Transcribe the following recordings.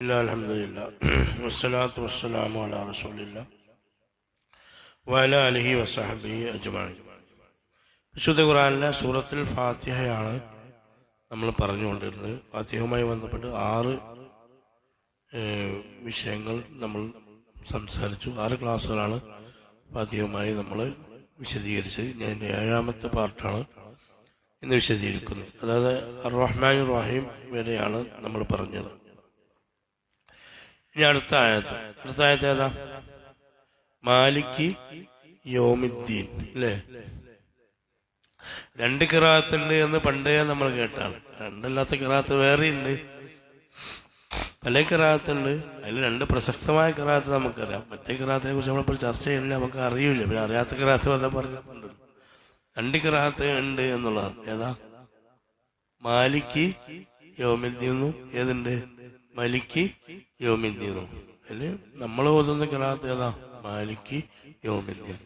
വസ്സലാമു വിശുദ്ധ ഖുറാനിലെ സൂറത്തിൽ ഫാത്തിഹയാണ് നമ്മൾ പറഞ്ഞുകൊണ്ടിരുന്നത്. ഫാത്തിഹയുമായി ബന്ധപ്പെട്ട് ആറ് വിഷയങ്ങൾ നമ്മൾ സംസാരിച്ചു. ആറ് ക്ലാസ്സുകളാണ് ഫാത്തിഹയുമായി നമ്മൾ വിശദീകരിച്ചത്. ഞാൻ ഏഴാമത്തെ പാർട്ടാണ് ഇന്ന് വിശദീകരിക്കുന്നത്. അതായത് റഹ്മാൻ റഹീം വരെയാണ് നമ്മൾ പറഞ്ഞത്. ഇനി അടുത്ത ആയത്ത് അടുത്ത ആയത്ത് ഏതാ? മാലിക്ക് യോമിദ്ദീൻ. അല്ലേ? രണ്ട് കിറാത്തുണ്ട് എന്ന് പണ്ടേ നമ്മൾ കേട്ടാണ്. രണ്ടല്ലാത്ത കിറാത്ത് വേറെ ഉണ്ട് പല കിറാത്തുണ്ട്. അതിൽ രണ്ട് പ്രസക്തമായ കിറാത്ത് നമുക്കറിയാം. മറ്റേ കിറാത്തിനെ കുറിച്ച് നമ്മളിപ്പോൾ ചർച്ച ചെയ്യുന്നില്ല. നമുക്ക് അറിയില്ല പിന്നെ അറിയാത്ത കിറാത്ത് വല്ല പറഞ്ഞിട്ടുണ്ട് രണ്ട് കിറാത്ത് ഉണ്ട് എന്നുള്ളതാണ്. ഏതാ? മാലിക്ക് യോമിദ്ദീനും ഏതുണ്ട്? മലിക്ക് യോമിദ്ദീനും അതിൽ നമ്മൾ ഓതുന്ന കിറാത്ത് ഏതാ? മാലിക്ക് യോമിന്ദീൻ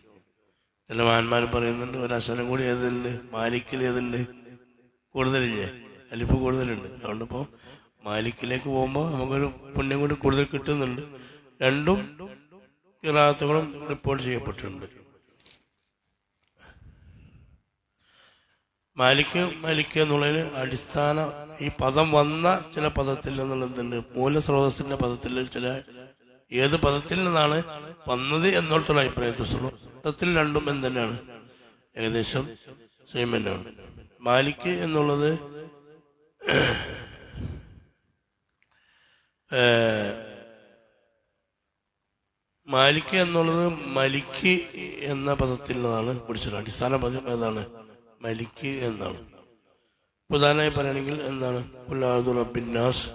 ചില മാന്മാർ പറയുന്നുണ്ട് ഒരക്ഷരം കൂടി ഏതുണ്ട്? മാലിക്കിൽ ഏതുണ്ട്? കൂടുതലില്ലേ? അലിപ്പ് കൂടുതലുണ്ട്. അതുകൊണ്ടിപ്പോ മാലിക്കിലേക്ക് പോകുമ്പോൾ നമുക്കൊരു പുണ്യം കൂടി കൂടുതൽ കിട്ടുന്നുണ്ട്. രണ്ടും കിറാത്തുകളും റിപ്പോർട്ട് ചെയ്യപ്പെട്ടിട്ടുണ്ട്. മാലിക്ക് മാലിക്ക് എന്നുള്ളതിന് അടിസ്ഥാന ഈ പദം വന്ന ചില പദത്തിൽ എന്നുള്ളതുണ്ട് മൂലസ്രോതസ്സിന്റെ പദത്തിൽ ചില ഏത് പദത്തിൽ നിന്നാണ് വന്നത് എന്നുള്ള അഭിപ്രായത്തിൽ പദത്തിൽ രണ്ടും എന്ത് തന്നെയാണ്? ഏകദേശം സെയിം തന്നെയാണ്. മാലിക്ക് എന്നുള്ളത് മാലിക്ക് എന്നുള്ളത് മലിക്ക് എന്ന പദത്തിൽ നിന്നാണ് പിടിച്ചത്. അടിസ്ഥാന പദം ഏതാണ്? മലിക്ക് എന്നാണ്. ഉദാഹരണമായി പറയുകയാണെങ്കിൽ എന്താണ്? റബ്ബിന്നാസ്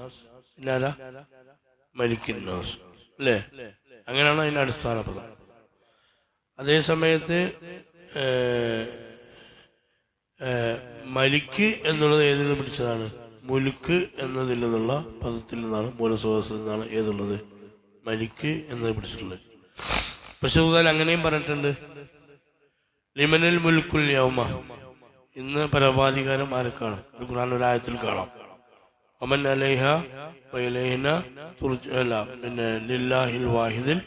പിന്നാര മലിക്കിന്നാസ് അല്ലേ? അങ്ങനെയാണ് അതിന്റെ അടിസ്ഥാന പദം. അതേ സമയത്ത് മലിക്ക് എന്നുള്ളത് ഏതിൽ നിന്ന് പിടിച്ചതാണ്? മുലുക്ക് എന്നതിൽ നിന്നുള്ള പദത്തിൽ നിന്നാണ് മൂലസ്രോതസ്സിൽ നിന്നാണ് ഏതുള്ളത്? മലിക്ക് എന്നത് പിടിച്ചിട്ടുള്ളത്. പക്ഷെ അങ്ങനെയും പറഞ്ഞിട്ടുണ്ട്. ലിമനൽ മുൽക്കുൽ യൗമ. ഇന്ന് പരമാധികാരം ആർക്കാണ്? ഒരു ഖുർആൻ ഒരു ആയത്തിൽ കാണാം. ഒമൻ അലൈഹ വൈലൈന തുർജല പിന്നെ ലില്ലാഹിൽ വാഹിദിൽ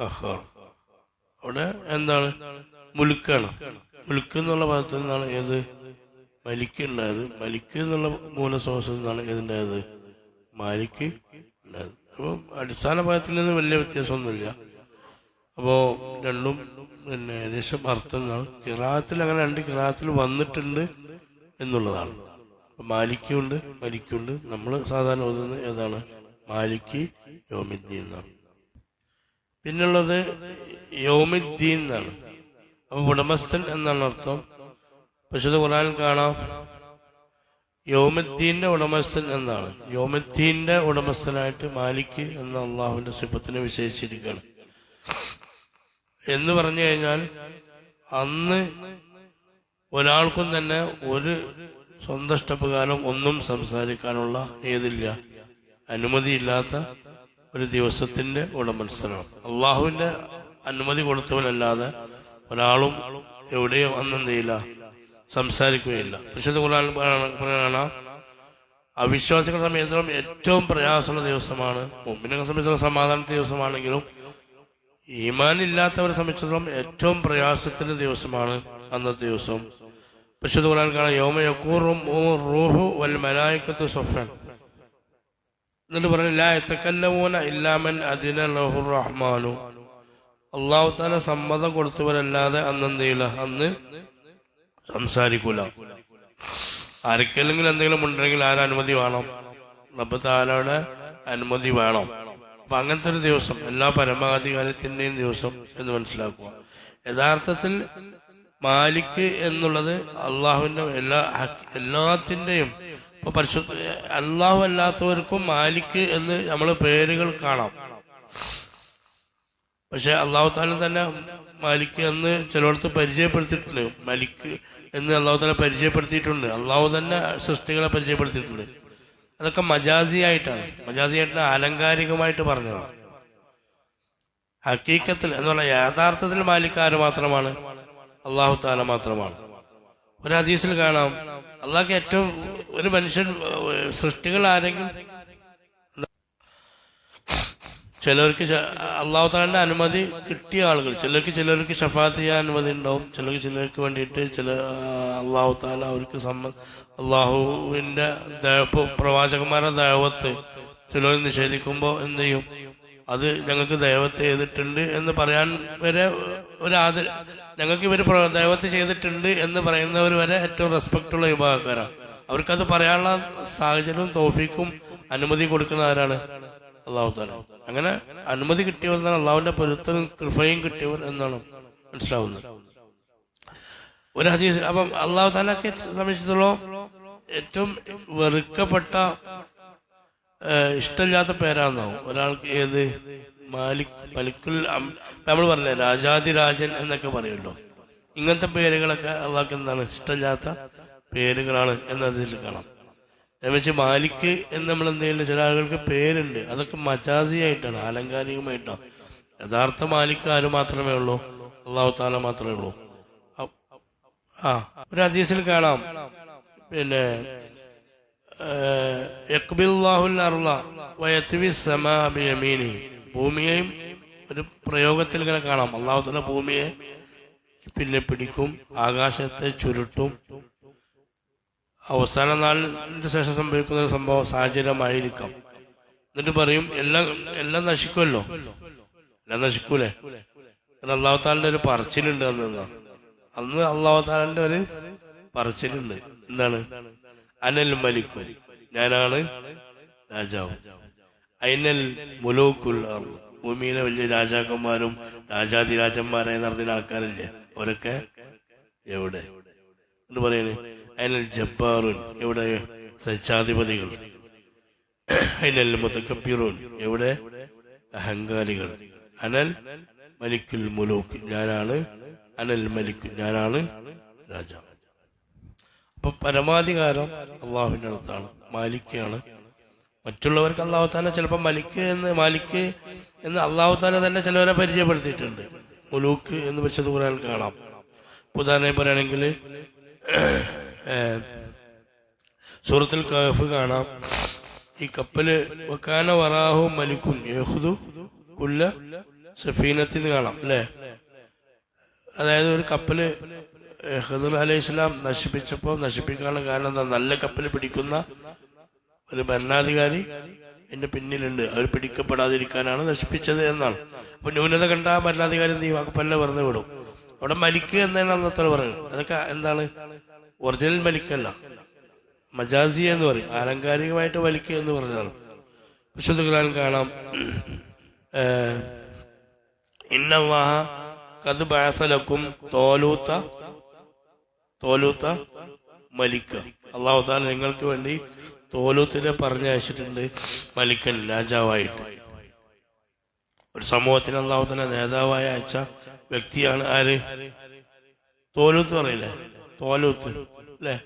ഖഹാർ അവിടെ എന്താണ്? മുലുക്കാണ് മുലുക്ക് എന്നുള്ള പദത്തിൽ നിന്നാണ് ഏത്? മലിക്ക് ഉണ്ടായത്. മലിക്ക് എന്നുള്ള മൂലസ്രോതസ്സിൽ നിന്നാണ് ഏതുണ്ടായത് മാലിക്ക് ഉണ്ടായത്. അപ്പം അടിസ്ഥാന പദത്തിൽ നിന്ന് വലിയ വ്യത്യാസമൊന്നുമില്ല. അപ്പോ രണ്ടും പിന്നെ ഏകദേശം അർത്ഥങ്ങൾ. കിറാത്തിൽ അങ്ങനെ രണ്ട് കിറാത്തിൽ വന്നിട്ടുണ്ട് എന്നുള്ളതാണ്. മാലിക്കുണ്ട് മലിക്കുണ്ട്. നമ്മൾ സാധാരണ ഓതുന്നത് ഏതാണ്? മാലിക്ക് യോമിദ്ദീൻ എന്നാണ്. പിന്നുള്ളത് യോമിദ്ദീൻ എന്നാണ്. അപ്പൊ ഉടമസ്ഥൻ എന്നാണ് അർത്ഥം. പക്ഷെ ഖുറാൻ കാണാം. യോമദ്ദീന്റെ ഉടമസ്ഥൻ എന്നാണ്. യോമദ്ദീന്റെ ഉടമസ്ഥനായിട്ട് മാലിക്ക് എന്ന അള്ളാഹുവിന്റെ സിഫത്തിനെ വിശേഷിച്ചിരിക്കുകയാണ്. എന്ന് പറഞ്ഞു കഴിഞ്ഞാൽ അന്ന് ഒരാൾക്കും തന്നെ ഒരു സ്വന്തം ഇഷ്ടപ്രകാരം ഒന്നും സംസാരിക്കാനുള്ള ഏതില്ല. അനുമതിയില്ലാത്ത ഒരു ദിവസത്തിന്റെ ഉടമസ്ഥനാണ്. അള്ളാഹുവിന്റെ അനുമതി കൊടുത്തവനല്ലാതെ ഒരാളും എവിടെയും അന്നെന്ത് ചെയ്യില്ല സംസാരിക്കുകയില്ല. വിശുദ്ധ ഖുർആൻ പറയണ അവിശ്വാസികളുടെ സമയത്തോളം ഏറ്റവും പ്രയാസമുള്ള ദിവസമാണ് മുമ്പിനെ സംബന്ധിച്ചുള്ള സമാധാനത്തെ ദിവസമാണെങ്കിലും ഈമാൻ ഇല്ലാത്തവരെ സംബന്ധിച്ചിടത്തോളം ഏറ്റവും പ്രയാസത്തിന്റെ ദിവസമാണ് അന്നത്തെ ദിവസം. വിശുദ്ധ ഖുർആൻ കാണാം യോമ യക്കൂറും റൂഹു വൽ എന്നിട്ട് പറഞ്ഞു ഇല്ലാമൻ അതിന ലഹുർ റഹ്മാനു. അള്ളാഹു താല സമ്മതം കൊടുത്തവരല്ലാതെ അന്ന് എന്ത് അന്ന് സംസാരിക്കൂല. ആർക്കെങ്കിലും എന്തെങ്കിലും ഉണ്ടെങ്കിൽ ആരനുമതി വേണം. അപ്പൊ താലയുടെ അനുമതി വേണം. അപ്പൊ അങ്ങനത്തെ ഒരു ദിവസം എല്ലാ പരമാധികാരത്തിന്റെയും ദിവസം എന്ന് മനസ്സിലാക്കുക. യഥാർത്ഥത്തിൽ മാലിക്ക് എന്നുള്ളത് അള്ളാഹുവിന്റെ എല്ലാ എല്ലാത്തിന്റെയും എല്ലാത്തിന്റെയും ഇപ്പൊ പരിശുദ്ധ അള്ളാഹു അല്ലാത്തവർക്കും മാലിക്ക് എന്ന് നമ്മൾ പേരുകൾ കാണാം. പക്ഷെ അള്ളാഹു താല തന്നെ മാലിക് എന്ന് ചിലയിടത്ത് പരിചയപ്പെടുത്തിയിട്ടുണ്ട്. മലിക്ക് എന്ന് അള്ളാഹു താല പരിചയപ്പെടുത്തിയിട്ടുണ്ട്. അള്ളാഹു തന്നെ സൃഷ്ടികളെ പരിചയപ്പെടുത്തിയിട്ടുണ്ട്. അതൊക്കെ മജാസി ആയിട്ടാണ് മജാസി മജാസിയായിട്ട് ആലങ്കാരികമായിട്ട് പറഞ്ഞതാണ്. ഹക്കീക്കത്തിൽ എന്ന് പറഞ്ഞാൽ യഥാർത്ഥത്തിൽ ആര് മാത്രമാണ് അള്ളാഹു താല മാത്രമാണ്. ഒരു ഹദീസിൽ കാണാം അള്ളാഹ്ക്ക് ഏറ്റവും ഒരു മനുഷ്യൻ സൃഷ്ടികൾ ആരെങ്കിലും ചിലർക്ക് അള്ളാഹു താലിന്റെ അനുമതി കിട്ടിയ ആളുകൾ ചിലർക്ക് ചിലർക്ക് ഷഫാത്ത് ചെയ്യാൻ അനുമതി ഉണ്ടാവും ചിലർക്ക് ചിലർക്ക് വേണ്ടിയിട്ട് ചില അള്ളാഹു താല അവർക്ക് സമ്മ അള്ളാഹുവിന്റെ ദൈവ പ്രവാചകന്മാരുടെ ദൈവത്ത് ചിലർ നിഷേധിക്കുമ്പോൾ എന്ത് ചെയ്യും? അത് ഞങ്ങൾക്ക് ദൈവത്തെ ചെയ്തിട്ടുണ്ട് എന്ന് പറയാൻ വരെ ഒരു ആദര ഞങ്ങൾക്ക് ഇവർ ദൈവത്തെ ചെയ്തിട്ടുണ്ട് എന്ന് പറയുന്നവർ വരെ ഏറ്റവും റെസ്പെക്ട് ഉള്ള വിഭാഗക്കാരാണ്. അവർക്കത് പറയാനുള്ള സാഹചര്യവും തോഫിക്കും അനുമതി കൊടുക്കുന്ന ആരാണ്? അള്ളാഹു താല അങ്ങനെ അനുമതി കിട്ടിയവർ എന്നാണ് അള്ളാഹുവിന്റെ പൊരുത്തവും കൃപയും കിട്ടിയവർ എന്നാണ് മനസ്സിലാവുന്നത്. ഒരു ഹദീസ് അപ്പം അള്ളാഹു താലാക്കെ സംബന്ധിച്ചിടത്തോളം ഏറ്റവും വെറുക്കപ്പെട്ട ഇഷ്ടമില്ലാത്ത പേരാണെന്നാവും ഒരാൾക്ക് ഏത്? മാലിക് മലിക്കുൽ നമ്മൾ പറഞ്ഞേ രാജാതിരാജൻ എന്നൊക്കെ പറയുമല്ലോ ഇങ്ങനത്തെ പേരുകളൊക്കെ അള്ളാഹ്ക്ക് എന്താണ്? ഇഷ്ടമില്ലാത്ത പേരുകളാണ് എന്നതിൽ കാണാം. എന്നുവെച്ച് മാലിക്ക് എന്ന് നമ്മൾ എന്തെങ്കിലും ചില ആളുകൾക്ക് പേരുണ്ട്. അതൊക്കെ മജാസി ആയിട്ടാണ് ആലങ്കാരികമായിട്ടാണ് യഥാർത്ഥ മാലിക്ക് ആര് മാത്രമേ ഉള്ളൂ? അള്ളാഹു താല മാത്രമേ ഉള്ളൂ. ആ ഒരു അതീസിൽ കാണാം. പിന്നെ ഭൂമിയെയും ഒരു പ്രയോഗത്തിൽ ഇങ്ങനെ കാണാം. അള്ളാഹു താല ഭൂമിയെ പിന്നെ പിടിക്കും ആകാശത്തെ ചുരുട്ടും. അവസാന നാളിന്റെ ശേഷം സംഭവിക്കുന്ന ഒരു സംഭവം സാഹചര്യമായിരിക്കാം. എന്നിട്ട് പറയും എല്ലാം എല്ലാം നശിക്കുമല്ലോ എല്ലാം നശിക്കൂലേ? അത് അള്ളാഹു താലിന്റെ ഒരു പറച്ചിലുണ്ട് അന്ന്. അന്ന് അള്ളാഹു താലിന്റെ ഒരു പറച്ചിലുണ്ട്. എന്താണ്? അനൽ മലിക്കു. ഞാനാണ് രാജാവ്. അയിനൽ മുലൂക്കുൽ. ഭൂമിയിലെ വലിയ രാജാക്കന്മാരും രാജാതിരാജന്മാരായി നടന്ന ആൾക്കാരില്ലേ? അവരൊക്കെ എവിടെ? എന്ന് പറയുന്നത് അയിനൽ ജബ്ബാറുൻ. എവിടെ? സച്ചാധിപതികൾ അയിനൽ മുത്തക്കബീറൂൻ. എവിടെ? അഹങ്കാരികൾ. അനൽ മലിക്കുൽ മുലൂക്ക്. ഞാനാണ് അനൽ മലിക്കു. ഞാനാണ് രാജാവ്. അപ്പൊ പരമാധികാരം അള്ളാഹുവിന്റെ അടുത്താണ്. മാലിക്കാണ്. മറ്റുള്ളവർക്ക് അള്ളാഹു താല ചിലപ്പോൾ മലിക്ക് എന്ന് മാലിക്ക് എന്ന് അള്ളാഹു താല തന്നെ ചിലവരെ പരിചയപ്പെടുത്തിയിട്ടുണ്ട്. മുലൂക്ക് എന്ന് വെച്ചത് ഖുറാൻ കാണാം. ഉദാഹരണം പറയുകയാണെങ്കിൽ സൂറത്തിൽ കഫ് കാണാം. ഈ കപ്പൽ വക്കാന വറാഹു മലിക്കുൻ യഹുദു സഫീനത്തിന് കാണാം അല്ലേ? അതായത് ഒരു കപ്പൽ ഏഹ്, ഖിദർ അലൈഹി ഇസ്ലാം നശിപ്പിച്ചപ്പോൾ നശിപ്പിക്കാനുള്ള കാരണം എന്താ? നല്ല കപ്പൽ പിടിക്കുന്ന ഒരു ഭരണാധികാരി എന്റെ പിന്നിലുണ്ട്. അവർ പിടിക്കപ്പെടാതിരിക്കാനാണ് നശിപ്പിച്ചത് എന്നാണ്. അപ്പൊ ന്യൂനത കണ്ട ആ ഭരണാധികാരി എന്ത് ചെയ്യും? ആ വിടും. അവിടെ മലിക്ക് എന്നാണ് അന്നത്ര പറഞ്ഞത് അതൊക്കെ എന്താണ്? ഒറിജിനൽ മലിക്കല്ല. മജാസി എന്ന് പറയും. ആലങ്കാരികമായിട്ട് വലിക്കുക എന്ന് പറഞ്ഞതാണ്. വിശുദ്ധ ഖുർആൻ കാണാം ഇന്നവാഹ കത് ബാസലക്കും തോലൂത്ത തോലൂത്ത മലിക്ക. അള്ളാഹു താൻ നിങ്ങൾക്ക് വേണ്ടി തോലൂത്തിനെ പറഞ്ഞയച്ചിട്ടുണ്ട് മലിക്കൻ രാജാവായിട്ട്. ഒരു സമൂഹത്തിന് അള്ളാഹു തന്നെ നേതാവായ അയച്ച വ്യക്തിയാണ് ആര്? തോലൂത്ത് പറയില്ലേ? തോലൂത്ത് അല്ലേ?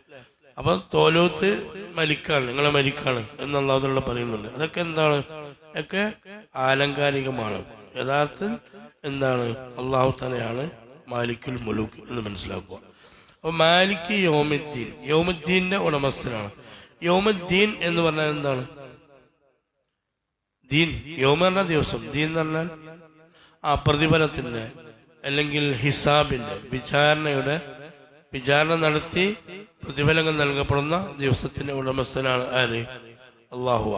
അപ്പൊ തോലൂത്ത് മലിക്കാണ് നിങ്ങളെ മലിക്കാണ് എന്ന് അള്ളാഹുള്ള പറയുന്നുണ്ട്. അതൊക്കെ എന്താണ്? ഒക്കെ ആലങ്കാരികമാണ്. യഥാർത്ഥം എന്താണ്? അള്ളാഹു തന്നെയാണ് മാലിക്കുൽ മുലൂക്ക് എന്ന് മനസ്സിലാക്കുക. അപ്പൊ മാലിക് യോമുദ്ദീൻ. യോമുദ്ദീന്റെ ഉടമസ്ഥനാണ്. യോമുദ്ദീൻ എന്ന് പറഞ്ഞാൽ എന്താണ്? ദീൻ. യോമ ദിവസം. ദീൻ എന്ന് പറഞ്ഞാൽ ആ പ്രതിഫലത്തിന്റെ അല്ലെങ്കിൽ ഹിസാബിന്റെ വിചാരണയുടെ വിചാരണ നടത്തി പ്രതിഫലങ്ങൾ നൽകപ്പെടുന്ന ദിവസത്തിന്റെ ഉടമസ്ഥനാണ് ആര്? അള്ളാഹു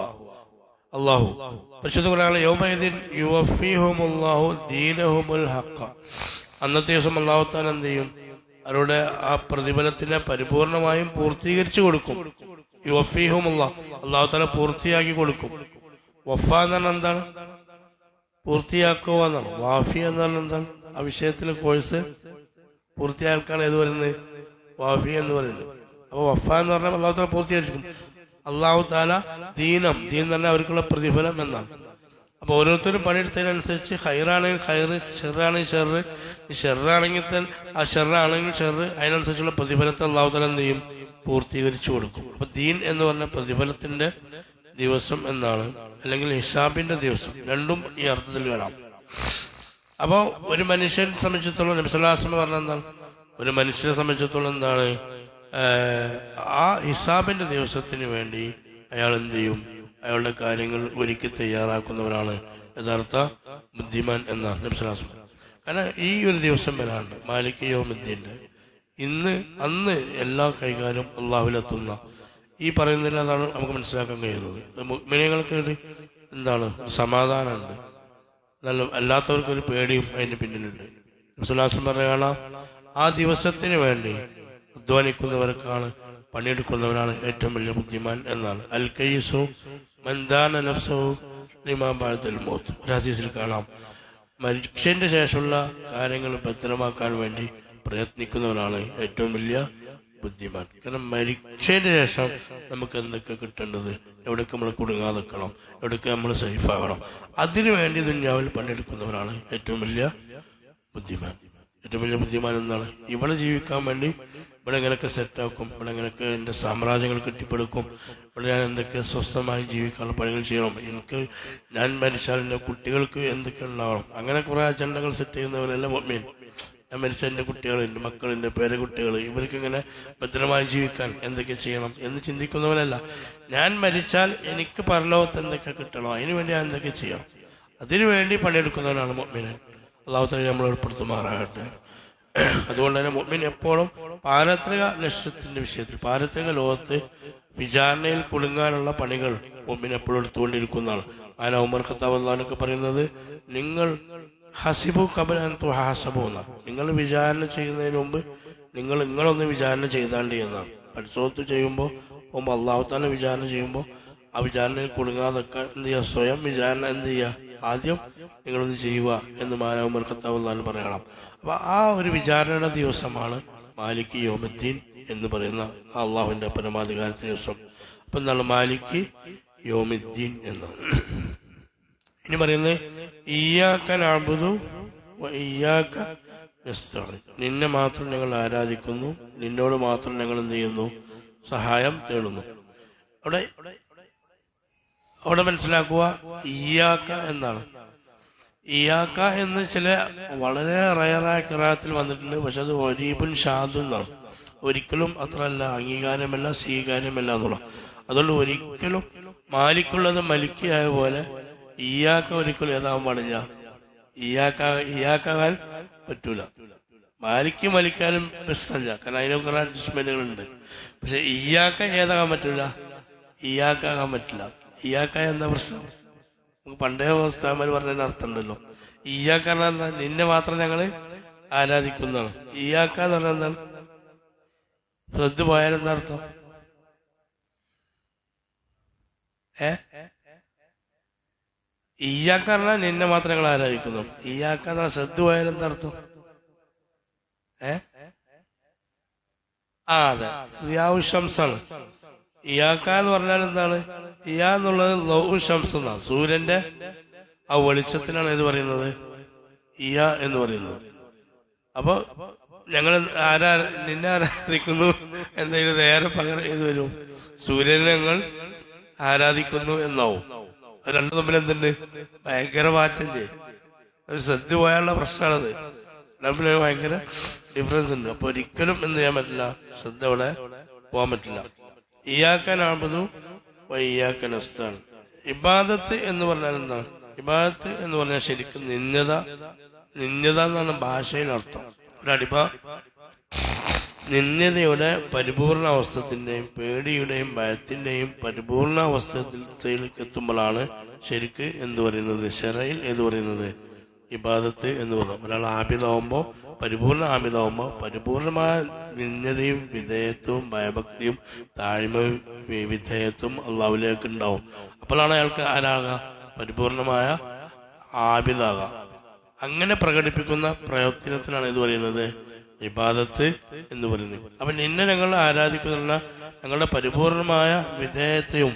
അള്ളാഹു പരിശുദ്ധ ദീനഹുമുൽ ഹഖ. അന്നത്തെ ദിവസം അള്ളാഹു താൻ എന്ത് ചെയ്യും? അവരുടെ ആ പ്രതിഫലത്തിനെ പരിപൂർണമായും പൂർത്തീകരിച്ചു കൊടുക്കും. യുവഫീഹുമുള്ള. അള്ളാഹു താല പൂർത്തിയാക്കി കൊടുക്കും. വഫ എന്ന് പറഞ്ഞാൽ എന്താണ്? പൂർത്തിയാക്കുക എന്നാണ്. വാഫി എന്ന് പറഞ്ഞാൽ എന്താണ്? ആ വിഷയത്തിലെ കോഴ്സ് പൂർത്തിയാക്കാണ് ഏത് പറയുന്നത്? വാഫി എന്ന് പറയുന്നത്. അപ്പൊ വഫ എന്ന് പറഞ്ഞാൽ അള്ളാഹു താല പൂർത്തീകരിക്കും അള്ളാഹു താല ദീനം ദീൻ തന്നെ അവർക്കുള്ള പ്രതിഫലം എന്നാണ്. അപ്പൊ ഓരോരുത്തരും പണിയെടുത്തതിനനുസരിച്ച് ഹൈറാണെങ്കിൽ ഹൈറ് ഷെറാണെങ്കിൽ ഷെറ്. ഷെറാണെങ്കിൽ തന്നെ ആ ഷെറാണെങ്കിൽ ഷെറ്. അതിനനുസരിച്ചുള്ള പ്രതിഫലത്തെ അള്ളാഹുതല എന്ത് ചെയ്യും? പൂർത്തീകരിച്ചു കൊടുക്കും. അപ്പൊ ദീൻ എന്ന് പറഞ്ഞ പ്രതിഫലത്തിന്റെ ദിവസം എന്നാണ്. അല്ലെങ്കിൽ ഹിസാബിന്റെ ദിവസം. രണ്ടും ഈ അർത്ഥത്തിൽ വേണം. അപ്പോ ഒരു മനുഷ്യനെ സംബന്ധിച്ചിടത്തോളം നബ്സലാസ്മ പറഞ്ഞ എന്താണ്? ഒരു മനുഷ്യനെ സംബന്ധിച്ചിടത്തോളം എന്താണ്? ആ ഹിസാബിന്റെ ദിവസത്തിന് വേണ്ടി അയാൾ എന്ത് ചെയ്യും? അയാളുടെ കാര്യങ്ങൾ ഒരുക്കി തയ്യാറാക്കുന്നവനാണ്. യഥാർത്ഥ ബുദ്ധിമാൻ എന്ന നബ്സലാസം കാരണം ഈ ഒരു ദിവസം വരാണ്ട് മാലിക് യോമുദ്ദീന്റെ ഇന്ന് അന്ന് എല്ലാ കൈകാര്യം അള്ളാഹുലെത്തുന്ന ഈ പറയുന്നതിനാണ് നമുക്ക് മനസ്സിലാക്കാൻ കഴിയുന്നത്. മുഗ്മിനികൾക്ക് ഒരു എന്താണ്? സമാധാനമുണ്ട്. നല്ല അല്ലാത്തവർക്ക് ഒരു പേടിയും അതിന് പിന്നിലുണ്ട്. മുസ്ലാസം പറയുകയാണ് ആ ദിവസത്തിന് വേണ്ടി അധ്വാനിക്കുന്നവർക്കാണ് പണിയെടുക്കുന്നവരാണ് ഏറ്റവും വലിയ ബുദ്ധിമാൻ എന്നാണ്. അൽ കയ്യസു മന്ദാന നഫ്സവും ലിമാബാദൽ മോത്ത് ഒരു ഹദീസിൽ കാണാം. മനുഷ്യന്റെ ശേഷമുള്ള കാര്യങ്ങൾ ഭദ്രമാക്കാൻ വേണ്ടി പ്രയത്നിക്കുന്നവനാണ് ഏറ്റവും വലിയ ബുദ്ധിമാൻ. കാരണം മരിച്ചതിന് ശേഷം നമുക്ക് എന്തൊക്കെ കിട്ടേണ്ടത്? എവിടേക്ക് നമ്മൾ കുടുങ്ങാതെ നിൽക്കണം? എവിടേക്ക് നമ്മൾ സേഫ് ആകണം? അതിനു വേണ്ടി ദുന്യാവിൽ പണിയെടുക്കുന്നവരാണ് ഏറ്റവും വലിയ ബുദ്ധിമാൻ. ഏറ്റവും വലിയ ബുദ്ധിമാൻ എന്താണ് ഇവിടെ ജീവിക്കാൻ വേണ്ടി ഇവിടെ എങ്ങനെയൊക്കെ സെറ്റാക്കും ഇവിടെ എങ്ങനെയൊക്കെ എന്റെ സാമ്രാജ്യങ്ങൾ കെട്ടിപ്പടുക്കും. ഇവിടെ ഞാൻ എന്തൊക്കെ സ്വസ്ഥമായി ജീവിക്കാനുള്ള പണികൾ ചെയ്യണം? എനിക്ക് ഞാൻ മരിച്ചാൽ എന്റെ കുട്ടികൾക്ക് എന്തൊക്കെ ഉണ്ടാവണം? അങ്ങനെ കുറേ അജണ്ടകൾ സെറ്റ് ചെയ്യുന്നവരെല്ലാം മീൻ ഞാൻ മരിച്ച എന്റെ കുട്ടികൾ എന്റെ മക്കൾ എന്റെ പേരക്കുട്ടികൾ ഇവർക്ക് ഇങ്ങനെ ഭദ്രമായി ജീവിക്കാൻ എന്തൊക്കെ ചെയ്യണം എന്ന് ചിന്തിക്കുന്നവനല്ല ഞാൻ മരിച്ചാൽ എനിക്ക് പരലോകത്ത് എന്തൊക്കെ കിട്ടണം? അതിനു വേണ്ടി ഞാൻ എന്തൊക്കെ ചെയ്യണം? അതിനുവേണ്ടി വേണ്ടി പണിയെടുക്കുന്നവനാണ് മൊമ്മീനൻ അള്ളാഹുത്തല നമ്മൾ ഏർപ്പെടുത്തുമാറാകട്ടെ. അതുകൊണ്ട് തന്നെ മൊമ്മീൻ എപ്പോഴും പാരത്രിക ലക്ഷ്യത്തിന്റെ വിഷയത്തിൽ പാരത്രിക ലോകത്ത് വിചാരണയിൽ കുടുങ്ങാനുള്ള പണികൾ മുമ്പിൻ എപ്പോഴും എടുത്തുകൊണ്ടിരിക്കുന്നതാണ്. ആന ഉമർ ഖത്താബ് അള്ളഹാനൊക്കെ പറയുന്നത് നിങ്ങൾ ഹസിബു കബലു ഹാസബു നിങ്ങൾ വിചാരണ ചെയ്യുന്നതിന് മുമ്പ് നിങ്ങൾ നിങ്ങളൊന്ന് വിചാരണ ചെയ്താണ്ട് എന്നാണ്. പരിശോധന ചെയ്യുമ്പോൾ പോകുമ്പോൾ അള്ളാഹുത്താനെ വിചാരണ ചെയ്യുമ്പോൾ ആ വിചാരണയിൽ കുടുങ്ങാതൊക്കെ എന്ത് ചെയ്യുക സ്വയം വിചാരണ എന്ത് ചെയ്യുക ആദ്യം നിങ്ങളൊന്ന് ചെയ്യുക എന്ന് മാനവ മർക്കത്താവുള്ളാൻ പറയണം. അപ്പൊ ആ ഒരു വിചാരണയുടെ ദിവസമാണ് മാലിക് യോമുദ്ദീൻ എന്ന് പറയുന്ന അള്ളാഹുവിന്റെ പരമാധികാരത്തിന് ദിവസം. അപ്പൊ എന്താണ് മാലിക് യോമുദ്ദീൻ എന്ന്. ഇനി പറയുന്നത് ഇയാക്ക ഇയാക്ക നിന്നെ മാത്രം ഞങ്ങൾ ആരാധിക്കുന്നു നിന്നോട് മാത്രം ഞങ്ങൾ എന്ത് ചെയ്യുന്നു? സഹായം തേടുന്നു. അവിടെ അവിടെ മനസ്സിലാക്കുക ഇയാക്ക എന്നാണ്. ഇയാക്ക എന്ന് ചില വളരെ റയറായ കിറാത്തിൽ വന്നിട്ടുണ്ട്. പക്ഷെ അത് ഒരീബുൻ ഷാദു എന്നാണ്. ഒരിക്കലും അത്ര അല്ല അംഗീകാരമല്ല സ്വീകാര്യമല്ല എന്നുള്ള. അതുകൊണ്ട് ഒരിക്കലും മാലിക്കുള്ളത് മലിക്കായ പോലെ ഇയാക്ക ഒരിക്കലും ഏതാവാൻ പാടില്ല. ഇയാക്ക ഇയാക്കാൻ പറ്റൂല. മാലിക്ക് മലിക്കാനും പ്രശ്നമില്ല. കാരണം അതിനൊക്കെ അഡ്ജസ്റ്റ്മെന്റുകൾ ഉണ്ട് പക്ഷെ ഇയാക്ക ഏതാകാൻ പറ്റൂല? ഇയാക്കാകാൻ പറ്റില്ല. ഇയാക്ക എന്താ പ്രശ്നം? പണ്ടേ അവസ്ഥാമാർ പറഞ്ഞതിന് അർത്ഥമുണ്ടല്ലോ. ഈയാക്കാന്ന് പറഞ്ഞാൽ നിന്നെ മാത്രം ഞങ്ങൾ ആരാധിക്കുന്നതാണ്. ഈയാക്കാന്ന് പറഞ്ഞാൽ എന്താണ്? ശ്രദ്ധ പോയാലെന്താ അർത്ഥം? ഏ? പറഞ്ഞാൽ നിന്നെ മാത്രം ഞങ്ങൾ ആരാധിക്കുന്നു. പറഞ്ഞാൽ ശ്രദ്ധ പോയാലെന്താ അർത്ഥം? ഏ? ആ അതെ. ഷംസാണ് ഇയാക്ക എന്ന് പറഞ്ഞാൽ എന്താണ്? ഇയാ എന്നുള്ളത് ലൗ ഷംസ് എന്നാണ് സൂര്യന്റെ ആ വെളിച്ചത്തിനാണ് ഇത് പറയുന്നത്. ഇയ എന്ന് പറയുന്നത്. അപ്പൊ ഞങ്ങൾ ആരാ നിന്നെ ആരാധിക്കുന്നു എന്തെങ്കിലും നേരെ പകരം ഇത് വരും. സൂര്യനെ ഞങ്ങൾ ആരാധിക്കുന്നു എന്നാവും. രണ്ടു തമ്മിൽ എന്തുണ്ട്? ഭയങ്കര മാറ്റല്ലേ? ഒരു ശ്രദ്ധ പോയാലുള്ള പ്രശ്നമാണത്. തമ്മിൽ ഭയങ്കര ഡിഫറൻസ് ഉണ്ട്. അപ്പൊ ഒരിക്കലും എന്ത് ചെയ്യാൻ പറ്റില്ല. ശ്രദ്ധ അവിടെ പോകാൻ പറ്റില്ല. ഇയാക്കാനാകുന്നു വയ്യാക്കനസ്താണ് ഇബാദത്ത് എന്ന് പറഞ്ഞാൽ എന്താണ് ഇബാദത്ത് എന്ന് പറഞ്ഞാൽ ശരിക്കും നിന്നത നിന്നത എന്നാണ് ഭാഷയിൽ അർത്ഥം ഒരടിമ നിന്നതയുടെ പരിപൂർണ അവസ്ഥത്തിന്റെയും പേടിയുടെയും ഭയത്തിന്റെയും പരിപൂർണ അവസ്ഥയിലേക്ക് എത്തുമ്പോഴാണ് ശരിക്ക് എന്ത് പറയുന്നത്? ഷെറയിൽ എന്ന് പറയുന്നത്? ഇബാദത്ത് എന്ന് പറയും ഒരാൾ ആബിതാവുമ്പോ പരിപൂർണ ആമിതാവുമ്പോൾ പരിപൂർണമായ നിന്നതയും വിധേയത്വവും ഭയഭക്തിയും താഴ്മയും വിധേയത്വം അള്ളാവിലേക്ക് ഉണ്ടാവും അപ്പോഴാണ് അയാൾക്ക് ആരാകുക പരിപൂർണമായ ആമിതാക അങ്ങനെ പ്രകടിപ്പിക്കുന്ന പ്രയത്നത്തിനാണ് ഇത് പറയുന്നത് ഇബാദത്ത് എന്ന് പറയുന്നത്. അപ്പൊ നിന്നെ ഞങ്ങൾ ആരാധിക്കുന്ന ഞങ്ങളുടെ പരിപൂർണമായ വിധേയത്വവും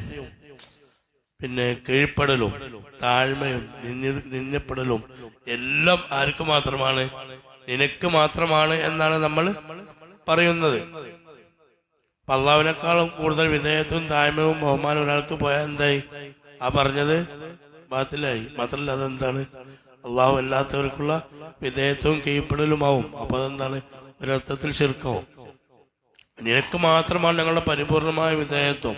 പിന്നെ കീഴ്പ്പെടലും താഴ്മയും നിന്നപ്പെടലും എല്ലാം ആർക്ക് മാത്രമാണ്? നിനക്ക് മാത്രമാണ് എന്നാണ് നമ്മൾ പറയുന്നത്. അപ്പൊ അള്ളാവിനേക്കാളും കൂടുതൽ വിധേയത്വവും താഴ്മയും ബഹുമാനം ഒരാൾക്ക് പോയാൽ എന്തായി? ആ പറഞ്ഞത് ബാത്തിലായി. മാത്രല്ല അതെന്താണ്? അള്ളാഹു അല്ലാത്തവർക്കുള്ള വിധേയത്വവും കീഴ്പ്പെടലുമാവും. അപ്പൊ അതെന്താണ്? ഒരർത്ഥത്തിൽ ശിർക്കാവും. നിനക്ക് മാത്രമാണ് ഞങ്ങളുടെ പരിപൂർണമായ വിധേയത്വം.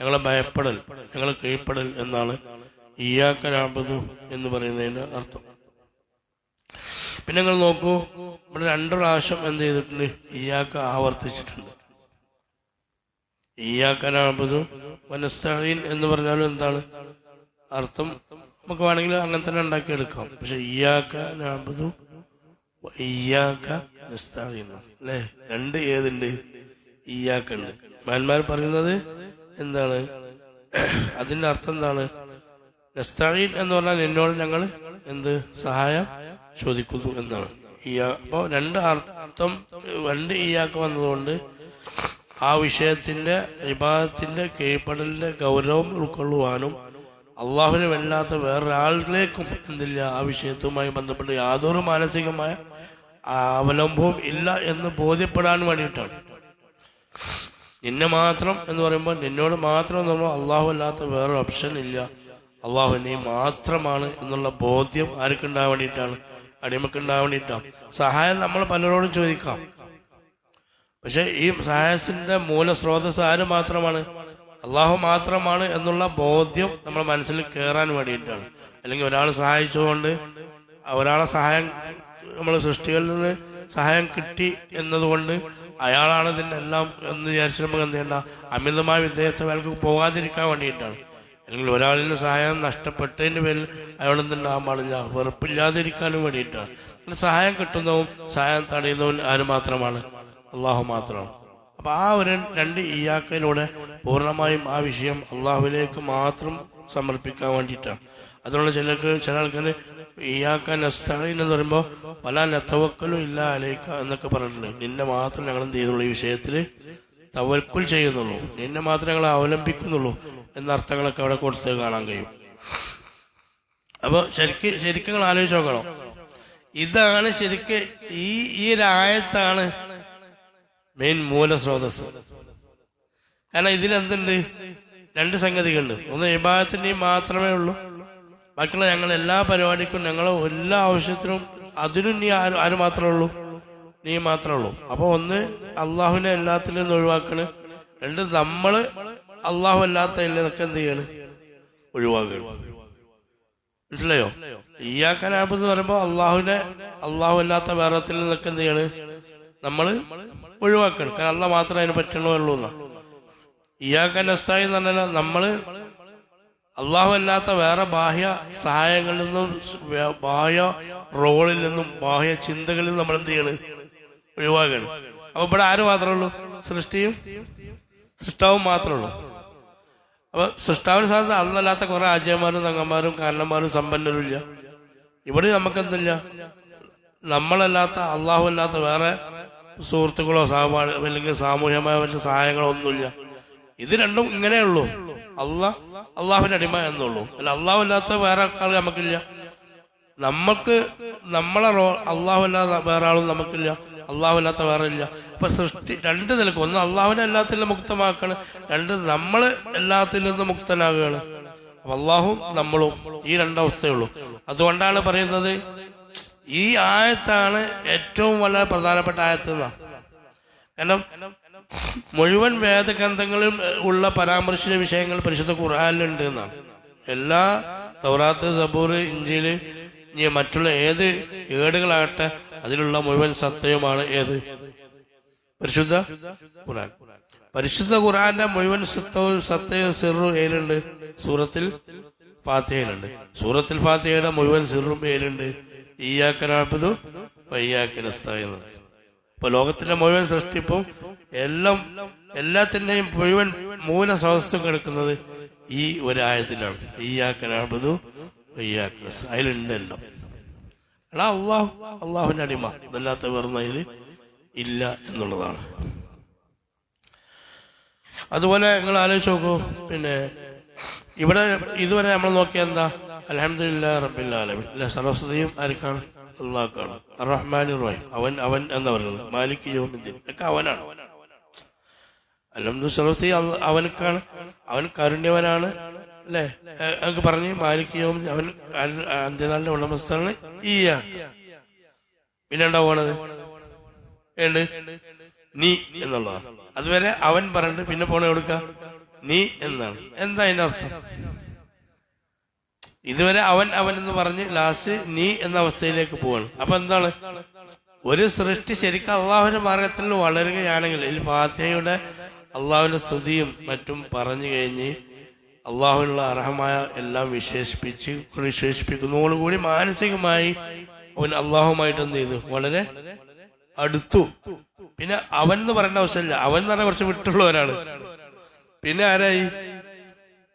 ഞങ്ങളെ ഭയപ്പെടൽ ഞങ്ങളെ കീഴ്പ്പെടൽ എന്നാണ് ഇയാക്കനാബതു എന്ന് പറയുന്നതിന്റെ അർത്ഥം. പിന്നെ നിങ്ങൾ നോക്കൂ ഇവിടെ രണ്ട് പ്രാവശ്യം എന്ത് ചെയ്തിട്ടുണ്ട്? ഇയാക്ക ആവർത്തിച്ചിട്ടുണ്ട്. ഇയാക്കനാബതു വനസ്ഥലീൻ എന്ന് പറഞ്ഞാലും എന്താണ്? അർത്ഥം നമുക്ക് വേണമെങ്കിൽ അങ്ങനെ തന്നെ ഉണ്ടാക്കിയെടുക്കാം. പക്ഷെ ഇയാക്ക നാബതു ഇയാക്ക നസ്തഈൻ അല്ലേ? രണ്ട് ഏതുണ്ട്? ഇയാക്കുണ്ട്. മാന്മാർ പറയുന്നത് എന്താണ്? അതിന്റെ അർത്ഥം എന്താണ്? നസ്തഈൻ എന്ന് പറഞ്ഞാൽ എന്നോട് ഞങ്ങൾ എന്ത്? സഹായം ചോദിക്കുന്നു എന്നാണ്. ഇയാ രണ്ട് അർത്ഥം രണ്ട് ഇയാക്ക് വന്നതുകൊണ്ട് ആ വിഷയത്തിന്റെ വിഭാഗത്തിന്റെ കീഴ്പ്പെടലിന്റെ ഗൗരവം ഉൾക്കൊള്ളുവാനും അള്ളാഹുവിനെ വല്ലാത്ത വേറൊരാളിലേക്കും എന്തില്ല ആ വിഷയത്തുമായി ബന്ധപ്പെട്ട് യാതൊരു മാനസികമായ അവലംബവും ഇല്ല എന്ന് ബോധ്യപ്പെടാൻ വേണ്ടിയിട്ടാണ്. നിന്നെ മാത്രം എന്ന് പറയുമ്പോൾ നിന്നോട് മാത്രം പറയുമ്പോൾ അള്ളാഹു അല്ലാത്ത വേറെ ഓപ്ഷൻ ഇല്ല. അള്ളാഹു നീ മാത്രമാണ് എന്നുള്ള ബോധ്യം ആർക്കുണ്ടാകാൻ വേണ്ടിയിട്ടാണ്. അടിമക്കുണ്ടാവാൻ വേണ്ടിയിട്ടാണ് സഹായം നമ്മൾ പലരോടും ചോദിക്കാം. പക്ഷെ ഈ സഹായത്തിന്റെ മൂലസ്രോതസ് ആര് മാത്രമാണ്? അള്ളാഹു മാത്രമാണ് എന്നുള്ള ബോധ്യം നമ്മുടെ മനസ്സിൽ കയറാൻ വേണ്ടിയിട്ടാണ്. അല്ലെങ്കിൽ ഒരാൾ സഹായിച്ചുകൊണ്ട് ഒരാളെ സഹായം നമ്മൾ സൃഷ്ടികളിൽ നിന്ന് സഹായം കിട്ടി എന്നതുകൊണ്ട് അയാളാണ് ഇതിനെല്ലാം എന്ന് വിചാരിച്ച് നമുക്ക് എന്ത് ചെയ്യണ്ട? അമിതമായ വിദേഹത്തെ അയാൾക്ക് പോകാതിരിക്കാൻ വേണ്ടിയിട്ടാണ്. അല്ലെങ്കിൽ ഒരാളിൽ നിന്ന് സഹായം നഷ്ടപ്പെട്ടതിന് പേരിൽ അയാളെന്തുണ്ടാകാൻ പാടില്ല. വെറുപ്പില്ലാതിരിക്കാനും വേണ്ടിയിട്ടാണ്. സഹായം കിട്ടുന്നവും സഹായം തടയുന്നവൻ ആര് മാത്രമാണ്? അള്ളാഹു മാത്രമാണ് അപ്പൊ ആ ഒരു രണ്ട് ഇയാക്കയിലൂടെ പൂർണമായും ആ വിഷയം അള്ളാഹുവിലേക്ക് മാത്രം സമർപ്പിക്കാൻ വേണ്ടിയിട്ടാണ്. അതുകൊണ്ട് ചിലർക്ക് ചില ആൾക്കാർ ഇയാക്ക നസ്തീൻ എന്ന് പറയുമ്പോൾ പല നെത്തവക്കലും ഇല്ല അലേക്ക എന്നൊക്കെ പറഞ്ഞിട്ടുണ്ട്. നിന്നെ മാത്രം ഞങ്ങൾ എന്ത് ചെയ്യുന്നുള്ളൂ ഈ വിഷയത്തിൽ തവൽക്കുൽ ചെയ്യുന്നുള്ളൂ. നിന്നെ മാത്രം ഞങ്ങൾ അവലംബിക്കുന്നുള്ളൂ. എന്ന അർത്ഥങ്ങളൊക്കെ അവിടെ കൊടുത്ത് കാണാൻ കഴിയും. അപ്പൊ ശരിക്ക് ശരിക്കും നിങ്ങൾ ആലോചിച്ച് നോക്കണം. ഇതാണ് ശരിക്ക് ഈ ഈ രായത്താണ് മെയിൻ മൂല മൂലസ്രോതസ് കാരണം ഇതിലെന്തുണ്ട്? രണ്ട് സംഗതികളുണ്ട്. ഒന്ന് വിഭാഗത്തിന്റെയും മാത്രമേ ഉള്ളൂ. ബാക്കിയുള്ള ഞങ്ങൾ എല്ലാ പരിപാടിക്കും ഞങ്ങൾ എല്ലാ ആവശ്യത്തിനും അതിനും നീ ആര് ആര് മാത്രമേ ഉള്ളൂ? നീ മാത്രമേ ഉള്ളൂ. അപ്പൊ ഒന്ന് അള്ളാഹുവിനെ എല്ലാത്തിൽ നിന്ന് ഒഴിവാക്കണ്. രണ്ട് നമ്മൾ അള്ളാഹു അല്ലാത്ത നിനക്ക് എന്ത് ചെയ്യാണ്? ഒഴിവാക്കുക മനസ്സിലായോ? ഇയാക്കനാബ് എന്ന് പറയുമ്പോ അള്ളാഹുവിനെ അള്ളാഹു അല്ലാത്ത വേറത്തിൽ നിന്നൊക്കെ എന്ത് ചെയ്യാണ്? നമ്മൾ ഒഴിവാക്കണം കാരണം അല്ല മാത്രമേ അതിന് പറ്റണമല്ലോ എന്നാ. ഇയാക്കനസ്തായി എന്ന് പറഞ്ഞാൽ നമ്മൾ അള്ളാഹു അല്ലാത്ത വേറെ ബാഹ്യ സഹായങ്ങളിൽ നിന്നും ബാഹ്യ റോളിൽ നിന്നും ബാഹ്യ ചിന്തകളിൽ നിന്നും നമ്മൾ എന്ത് ചെയ്യണം? ഒഴിവാക്കണം അപ്പൊ ഇവിടെ ആര് മാത്രമേ ഉള്ളൂ? സൃഷ്ടിയും സൃഷ്ടാവും മാത്രമേ ഉള്ളൂ. അപ്പൊ സൃഷ്ടാവിന് സാധനം അന്നല്ലാത്ത കുറെ ആചാര്യന്മാരും തങ്ങന്മാരും കാരണന്മാരും സമ്പന്നരും ഇല്ല ഇവിടെ നമുക്കെന്തില്ല? നമ്മളല്ലാത്ത അള്ളാഹു അല്ലാത്ത വേറെ സുഹൃത്തുക്കളോ സഹപാഠ അല്ലെങ്കിൽ സാമൂഹ്യമായ മറ്റു സഹായങ്ങളോ ഒന്നുമില്ല. ഇത് രണ്ടും ഇങ്ങനെയുള്ളൂ. അള്ളാഹ് അള്ളാഹുവിന്റെ അടിമ എന്നുള്ളൂ. അല്ല അള്ളാഹു അല്ലാത്ത വേറെ ആൾ നമുക്കില്ല. നമുക്ക് നമ്മളെ റോൾ അള്ളാഹു അല്ലാതെ വേറെ ആളും നമുക്കില്ല. അള്ളാഹു അല്ലാത്ത വേറെ ഇല്ല അപ്പൊ സൃഷ്ടി രണ്ട് നിലയ്ക്ക്. ഒന്ന് അള്ളാഹുവിനെ എല്ലാത്തിൽ മുക്തമാക്കണം. രണ്ട് നമ്മൾ എല്ലാത്തിൽ നിന്ന് മുക്തനാകുകയാണ് അള്ളാഹും നമ്മളും ഈ രണ്ടവസ്ഥയുള്ളൂ അതുകൊണ്ടാണ് പറയുന്നത് ഈ ആയത്താണ് ഏറ്റവും വളരെ പ്രധാനപ്പെട്ട ആയത്ത് കാരണം മുഴുവൻ വേദഗ്രന്ഥങ്ങളും ഉള്ള പരാമർശിച്ച വിഷയങ്ങൾ പരിശുദ്ധ ഖുർആാനിലുണ്ട് എന്നാണ്. എല്ലാ തൗറാത്ത് സബൂർ ഇഞ്ചിൽ ഇനി മറ്റുള്ള ഏത് ഏടുകളാകട്ടെ അതിലുള്ള മുഴുവൻ സത്യവുമാണ് ഏത്? പരിശുദ്ധ ഖുർആൻ. പരിശുദ്ധ ഖുറാന്റെ മുഴുവൻ സത്വവും സത്യവും സിറും ഏലുണ്ട് സൂറത്തിൽ ഫാത്തിഹയിലുണ്ട്. സൂറത്തിൽ ഫാത്തിഹയുടെ മുഴുവൻ സിറും ഏലുണ്ട് ഈയാക്കനാപ്പതു വയ്യാക്കനസ്തായെന്ന് ഇപ്പൊ ലോകത്തിന്റെ മുഴുവൻ സൃഷ്ടിപ്പും എല്ലാം എല്ലാത്തിന്റെയും മുഴുവൻ മൂല സ്രോതസ്സും കിടക്കുന്നത് ഈ ഒരു ആയത്തിലാണ് ഈയാക്കനാപ്പതു അതിലുണ്ട് എല്ലാം എടാ അള്ളാഹു അള്ളാഹുവിന്റെ അടിമ. അതല്ലാത്ത വേറൊന്നതിൽ ഇല്ല എന്നുള്ളതാണ്. അതുപോലെ നിങ്ങൾ ആലോചിച്ച് നോക്കൂ. പിന്നെ ഇവിടെ ഇതുവരെ നമ്മൾ നോക്കിയ എന്താ? അലഹമില്ല റബ്ബില്ലാലമി അല്ലെ സർവസ്വതിയും ആർക്കാണ്? അള്ളാഹ്ക്കാണ് റഹ്മാൻ റഹീം. അവൻ അവൻ എന്ന് പറയുന്നത്? മാലിക് യോമിദ്ദീൻ. ഒക്കെ അവനാണ്. അലഹമ്മദ് സർവസ്തി അവനക്കാണ്. അവൻ കാരുണ്യവനാണ്. അല്ലേ? അതൊക്കെ പറഞ്ഞു മാലിക് അവൻ അന്ത്യനാളിന്റെ ഉടമസ്ഥാണ് ഈ പിന്നെ എന്താ പോണത്? ഏണ്ട്? നീ എന്നുള്ളതാണ് അതുവരെ അവൻ പറഞ്ഞിട്ട് പിന്നെ പോണ കൊടുക്ക നീ എന്നാണ്. എന്താ അതിന്റെ അർത്ഥം? ഇതുവരെ അവൻ അവൻ എന്ന് പറഞ്ഞ് ലാസ്റ്റ് നീ എന്ന അവസ്ഥയിലേക്ക് പോവാണ്. അപ്പൊ എന്താണ്? ഒരു സൃഷ്ടി ശരിക്കും അള്ളാഹുവിന്റെ മാർഗത്തിൽ വളരുകയാണെങ്കിൽ ഈ ഫാത്തിഹയുടെ അള്ളാഹുവിന്റെ സ്തുതിയും മറ്റും പറഞ്ഞു കഴിഞ്ഞ് അള്ളാഹുവിനുള്ള അർഹമായ എല്ലാം വിശേഷിപ്പിച്ച് വിശേഷിപ്പിക്കുന്നതോടുകൂടി മാനസികമായി അവൻ അള്ളാഹുമായിട്ട് എന്ത് ചെയ്തു. വളരെ അടുത്തു. പിന്നെ അവൻ എന്ന് പറയേണ്ട ആവശ്യമില്ല. അവൻ എന്ന് പറഞ്ഞാൽ കുറച്ച് വിട്ടുള്ളവരാണ്. പിന്നെ ആരായി?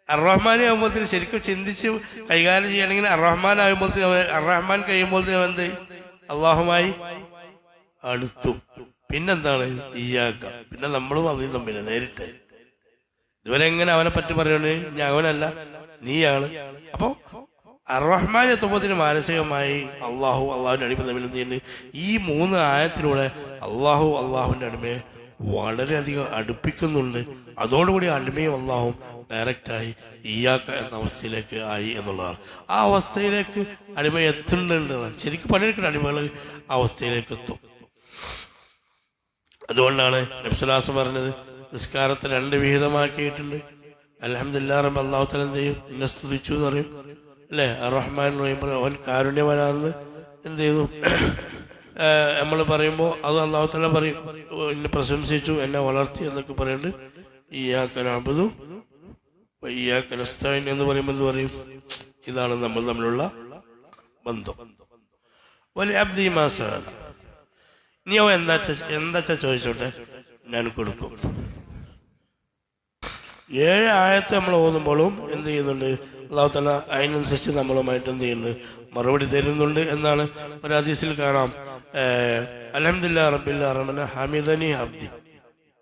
അറഹ്മാൻ ആകുമ്പോഴത്തേന് ശരിക്കും ചിന്തിച്ച് കൈകാര്യം ചെയ്യണമെങ്കിൽ അറഹ്മാൻ ആകുമ്പോഴത്തേന് അറഹ്മാൻ കഴിയുമ്പോഴത്തേനും എന്ത് അള്ളാഹുമായി അടുത്തു. പിന്നെന്താണ്? ഈയാക്ക. പിന്നെ നമ്മളും അതിൽ തമ്മിൽ നേരിട്ട്. ഇതുവരെ എങ്ങനെ അവനെ പറ്റി പറയണേ? ഞാൻ അവനല്ല. നീയാണ്. അപ്പോ അറഹ്മാൻ എത്തുമ്പോഴത്തേന് മാനസികമായി അള്ളാഹു അള്ളാഹുവിന്റെ അടിമ തമ്മിൽ എന്ത് ഈ മൂന്ന് ആയത്തിലൂടെ അള്ളാഹു അള്ളാഹുവിന്റെ അടിമയെ വളരെയധികം അടുപ്പിക്കുന്നുണ്ട്. അതോടുകൂടി അടിമയും അള്ളാഹും ഡയറക്റ്റായി ഈയാക്ക എന്ന അവസ്ഥയിലേക്ക് ആയി എന്നുള്ളതാണ്. ആ അവസ്ഥയിലേക്ക് അടിമ എത്തുന്നുണ്ട് ശരിക്കും പണിയെടുക്കുന്ന അടിമകൾ അവസ്ഥയിലേക്ക് എത്തും. അതുകൊണ്ടാണ് നബ്സലാസം പറഞ്ഞത് നിസ്കാരത്തെ രണ്ട് വിഹിതമാക്കിയിട്ടുണ്ട്. അലഹമില്ലാ റബ്ബ് അള്ളാഹു തല എന്ത് ചെയ്യും? എന്നെ സ്തുതിച്ചു എന്ന് പറയും. അല്ലേ? റഹ്മാൻ പറയുമ്പോൾ അവൻ കാരുണ്യവനാണെന്ന് എന്ത് ചെയ്തു? നമ്മൾ പറയുമ്പോൾ അത് അള്ളാഹുത്തല തല പറയും. എന്നെ പ്രശംസിച്ചു എന്നെ വളർത്തി എന്നൊക്കെ പറയുന്നുണ്ട് ഈയാക്കനബുദു ഈയാക്കനസ്താൻ എന്ന് പറയുമ്പോൾ എന്ത് പറയും? ഇതാണ് നമ്മൾ തമ്മിലുള്ള ബന്ധം. വലിയ അബ്ദി മാസ നീ അവൻ എന്താ എന്താ ചോദിച്ചോട്ടെ? ഞാൻ കൊടുക്കും. ഏഴ് ആയത്ത് നമ്മൾ ഓതുമ്പോഴും എന്ത് ചെയ്യുന്നുണ്ട്? അള്ളാഹു തല അതിനനുസരിച്ച് നമ്മളുമായിട്ട് എന്ത് ചെയ്യുന്നുണ്ട്? മറുപടി തരുന്നുണ്ട് എന്നാണ് ഒരു ഹദീസിൽ കാണാം അലഹമില്ല റബ്ബില്ല റഹ്മന ഹമീദനി അബ്ദി.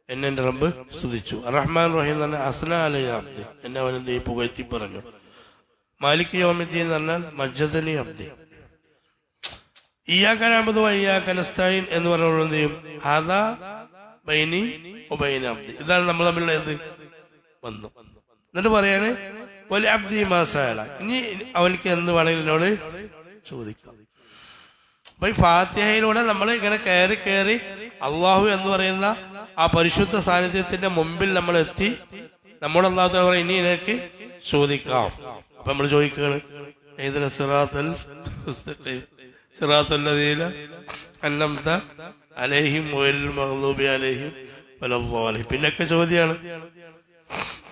എന്നെ റബ്ബ് സ്തുതിച്ചു. റഹ്മാൻ റഹീം തന്നെ അസ്ന അലി അബ്ദി. എന്നെ അവൻ എന്ത് ചെയ്യും? പുകഴ്ത്തി പറഞ്ഞു. മാലിക് യോമിദ്ദി എന്ന് പറഞ്ഞാൽ മജ്ജദനി അബ്ദി. ഇയാക്കനാമത് വയ്യാക്കനസ്തായിൻ എന്ന് പറഞ്ഞുകൊണ്ട് എന്ത് ചെയ്യും? അതാ ബൈനി ഒബൈന അബ്ദി. ഇതാണ് നമ്മൾ തമ്മിലുള്ള ഏത് വന്നു. എന്നിട്ട് പറയാണ് വലിയ അബ്ദി മാസാല ഇനി അവനക്ക് എന്ത് വേണമെങ്കിലും എന്നോട് ചോദിക്കാം. അപ്പൊ ഈ ഫാത്യഹയിലൂടെ നമ്മൾ ഇങ്ങനെ കയറി കയറി അള്ളാഹു എന്ന് പറയുന്ന ആ പരിശുദ്ധ സാന്നിധ്യത്തിന്റെ മുമ്പിൽ നമ്മൾ എത്തി. നമ്മുടെ അള്ളാഹു പറയും ഇനി ഇതിനേക്ക് ചോദിക്കാം. അപ്പൊ നമ്മൾ ചോദിക്കുകയാണ് ഏതിനെ സിറാത്തൽ സിറാത്തല്ലതീല അലഹിം മഹ്ലൂബി പിന്നൊക്കെ ചോദ്യമാണ്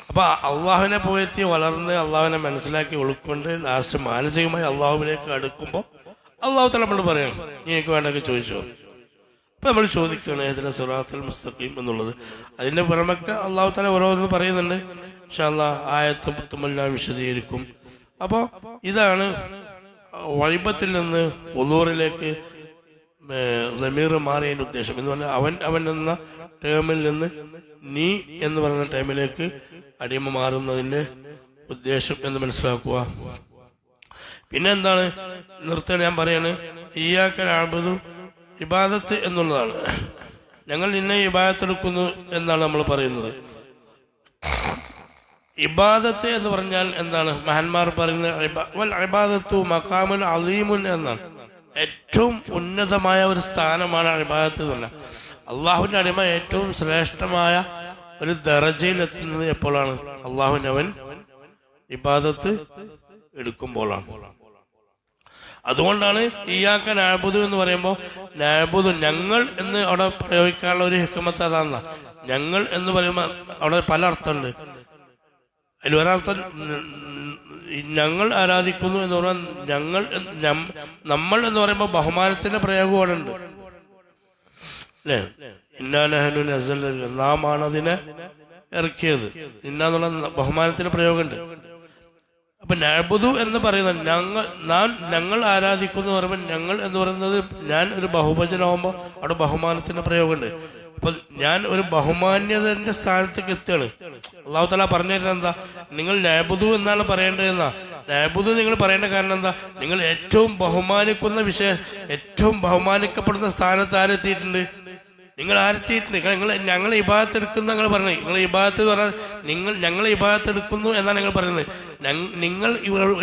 അപ്പൊ അള്ളാഹുവിനെ പോയെത്തി വളർന്ന് അള്ളാഹുവിനെ മനസ്സിലാക്കി ഉൾക്കൊണ്ട് ലാസ്റ്റ് മാനസികമായി അള്ളാഹുവിലേക്ക് അടുക്കുമ്പോൾ അള്ളാഹു തല നമ്മൾ പറയണം എനിക്ക് വേണ്ടൊക്കെ ചോദിച്ചു? അപ്പൊ നമ്മൾ ചോദിക്കുകയാണ് ഏതിനെ സുറാത്തുൽ മുസ്തഖീം എന്നുള്ളത്. അതിന്റെ പുറമൊക്കെ അള്ളാഹു തല ഓരോന്ന് പറയുന്നുണ്ട്. പക്ഷെ അള്ളാഹ് ആയത്തും പുത്തുമെല്ലാം വിശദീകരിക്കും. അപ്പോ ഇതാണ് വൈബത്തിൽ നിന്ന് ഒലൂറിലേക്ക് റമീർ മാറിയതിന്റെ ഉദ്ദേശം. എന്ന് പറഞ്ഞാൽ അവൻ അവൻ എന്ന ടേമിൽ നിന്ന് നീ എന്ന് പറയുന്ന ടേമിലേക്ക് അടിമ മാറുന്നതിന്റെ ഉദ്ദേശം എന്ന് മനസ്സിലാക്കുക. പിന്നെ എന്താണ്? ഞാൻ പറയാണ് ഈയാക്കൽ ആബുദു ഇബാദത്ത് എന്നുള്ളതാണ്. ഞങ്ങൾ നിന്നെ ഇബാദത്തെടുക്കുന്നു എന്നാണ് നമ്മൾ പറയുന്നത്. ഇബാദത്ത് എന്ന് പറഞ്ഞാൽ എന്താണ്? മഹാന്മാർ പറയുന്നത് ഇബാദത്തു മക്കാമുൻ അലീമുൻ എന്നാണ്. ഏറ്റവും ഉന്നതമായ ഒരു സ്ഥാനമാണ് എന്ന് പറഞ്ഞാൽ. അള്ളാഹുവിന്റെ അടിമ ഏറ്റവും ശ്രേഷ്ഠമായ ഒരു ദറജയിൽ എത്തുന്നത് എപ്പോഴാണ് അള്ളാഹുവിനവൻ ഇബാദത്ത് എടുക്കുമ്പോഴാണ്. അതുകൊണ്ടാണ് ഈയാക്ക നാബുദ് എന്ന് പറയുമ്പോൾ നാബുദ് ഞങ്ങൾ എന്ന് അവിടെ പ്രയോഗിക്കാനുള്ള ഒരു ഹിക്കമത്ത് അതാണ് ഞങ്ങൾ എന്ന് പറയുമ്പോൾ അവിടെ പല അർത്ഥമുണ്ട്. അതിൽ ഒരർത്ഥം ഞങ്ങൾ ആരാധിക്കുന്നു എന്ന് പറഞ്ഞാൽ ഞങ്ങൾ നമ്മൾ എന്ന് പറയുമ്പോൾ ബഹുമാനത്തിന്റെ പ്രയോഗമാണുണ്ട് അല്ലേ? നാം ആണ് അതിനെ ഇറക്കിയത്. ഇന്നാന്നുള്ള ബഹുമാനത്തിന്റെ പ്രയോഗമുണ്ട്. അപ്പൊ നഅബുദു എന്ന് പറയുന്നത് ഞങ്ങൾ നാം ഞങ്ങൾ ആരാധിക്കുന്നു എന്ന് പറയുമ്പോൾ ഞങ്ങൾ എന്ന് പറയുന്നത് ഞാൻ ഒരു ബഹുഭജനാകുമ്പോൾ അവിടെ ബഹുമാനത്തിന്റെ പ്രയോഗമുണ്ട്. അപ്പൊ ഞാൻ ഒരു ബഹുമാന്യതന്റെ സ്ഥാനത്തേക്ക് എത്തുകയാണ്. അള്ളാഹു തല പറഞ്ഞു തരുന്നത് എന്താ? നിങ്ങൾ നഅബുദു എന്നാണ് പറയേണ്ടതെന്നാ നഅബുദു നിങ്ങൾ പറയേണ്ട കാരണം എന്താ? നിങ്ങൾ ഏറ്റവും ബഹുമാനിക്കുന്ന വിഷയം ഏറ്റവും ബഹുമാനിക്കപ്പെടുന്ന സ്ഥാനത്ത് ആരെത്തിയിട്ടുണ്ട് നിങ്ങൾ ആരെത്തിയിട്ടുണ്ട് നിങ്ങൾ ഞങ്ങൾ ഇബാദത്ത് എടുക്കുന്ന നിങ്ങൾ പറഞ്ഞു നിങ്ങൾ ഇബാദത്ത് എന്ന് പറഞ്ഞാൽ നിങ്ങൾ ഞങ്ങൾ ഇബാദത്ത് എടുക്കുന്നു എന്നാണ് നിങ്ങൾ പറയുന്നത്. നിങ്ങൾ